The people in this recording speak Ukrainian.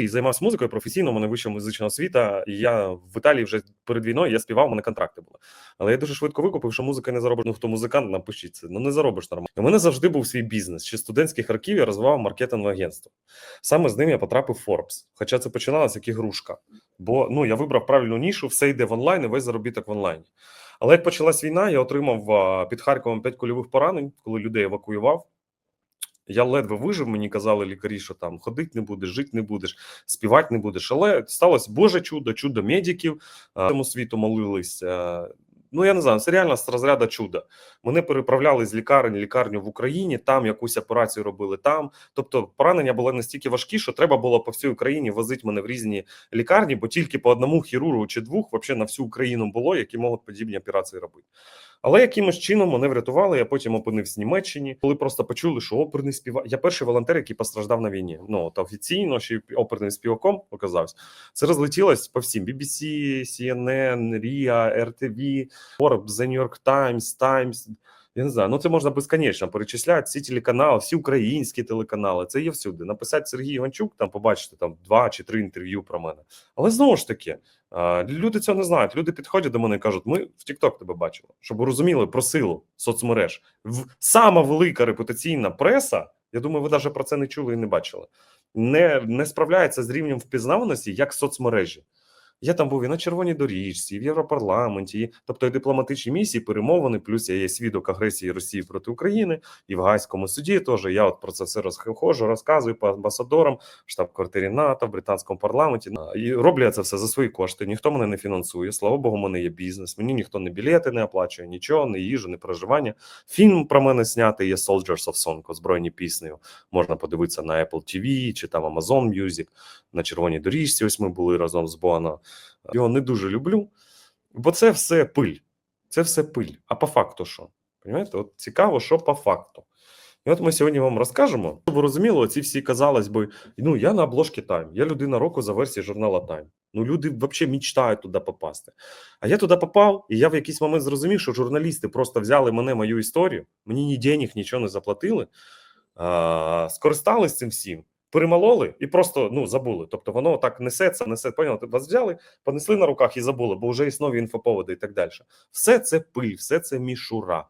і займався музикою професійно, у мене вища музична освіта. Я в Італії вже перед війною я співав, у мене контракти були. Але я дуже швидко викупив, що музика не заробиш. Ну хто музикант, напишіть це. Ну не заробиш нормально. У мене завжди був свій бізнес. Ще студентських років я розвивав маркетингове агентство. Саме з ним я потрапив в Forbes. Хоча це починалося як ігрушка. Бо ну я вибрав правильну нішу, все йде в онлайн, і весь заробіток в онлайні. Але як почалась війна, я отримав під Харковом 5 кульових поранень, коли людей евакуював. Я ледве вижив, мені казали лікарі, що там ходити не будеш, жити не будеш, співати не будеш. Але сталося Боже чудо, чудо медиків. а, Цьому світу молились. Ну я не знаю, це реально з розряду чуда. Мене переправляли з лікарень лікарню в Україні, там якусь операцію робили там. Тобто поранення були настільки важкі, що треба було по всій Україні возити мене в різні лікарні, бо тільки по одному хірургу чи двох взагалі на всю Україну було, які можуть подібні операції робити. Але якимось чином мене врятували. Я потім опинився в Німеччині, коли просто почули, що оперний співак. Я перший волонтер, який постраждав на війні. Ну та офіційно ще оперним співаком оказався. Це розлетілось по всім: BBC, CNN, RIA, RTV, Forbes, The New York Times, Times. Я не знаю, ну це можна безконечно перечисляти всі телеканали, всі українські телеканали. Це є всюди. Написати Сергій Іванчук, там побачите там два чи три інтерв'ю про мене. Але знову ж таки, люди цього не знають. Люди підходять до мене і кажуть: ми в TikTok тебе бачили, щоб розуміли про силу соцмереж. Сама велика репутаційна преса. Я думаю, ви навіть про це не чули і не бачили. Не, не справляється з рівнем впізнаваності як соцмережі. Я там був і на червоній доріжці, і в Європарламенті, і, тобто і дипломатичні місії, перемовини. Плюс я є свідок агресії Росії проти України і в Гайському суді. Теж я от про це все розхожу, розказую по амбасадорам, штаб-квартирі НАТО, в британському парламенті. І роблю я це все за свої кошти. Ніхто мене не фінансує. Слава Богу, мене є бізнес. Мені ніхто не білети не оплачує, нічого, не їжу, не проживання. Фільм про мене знятий є Soldiers of Song, озброєні піснею. Можна подивитися на Apple TV чи там Amazon Music. На червоній доріжці. Ось ми були разом з Боно. Його не дуже люблю, бо це все пиль. Це все пиль. А по факту що? Понимаєте? От цікаво, що по факту. І от ми сьогодні вам розкажемо, щоб ви розуміли, ці всі казалось би, ну я на обложці Time, я людина року за версією журнала Time. Ну, люди взагалі мечтають туди попасти. А я туди попав, і я в якийсь момент зрозумів, що журналісти просто взяли мене, мою історію, мені ні денег, нічого не заплатили, а, скористались цим всім, перемололи і просто ну забули. Тобто воно так несеться, несе, поняли, вас взяли, понесли на руках і забули, бо вже існує інфоповоди і так далі. Все це пиль, все це мішура.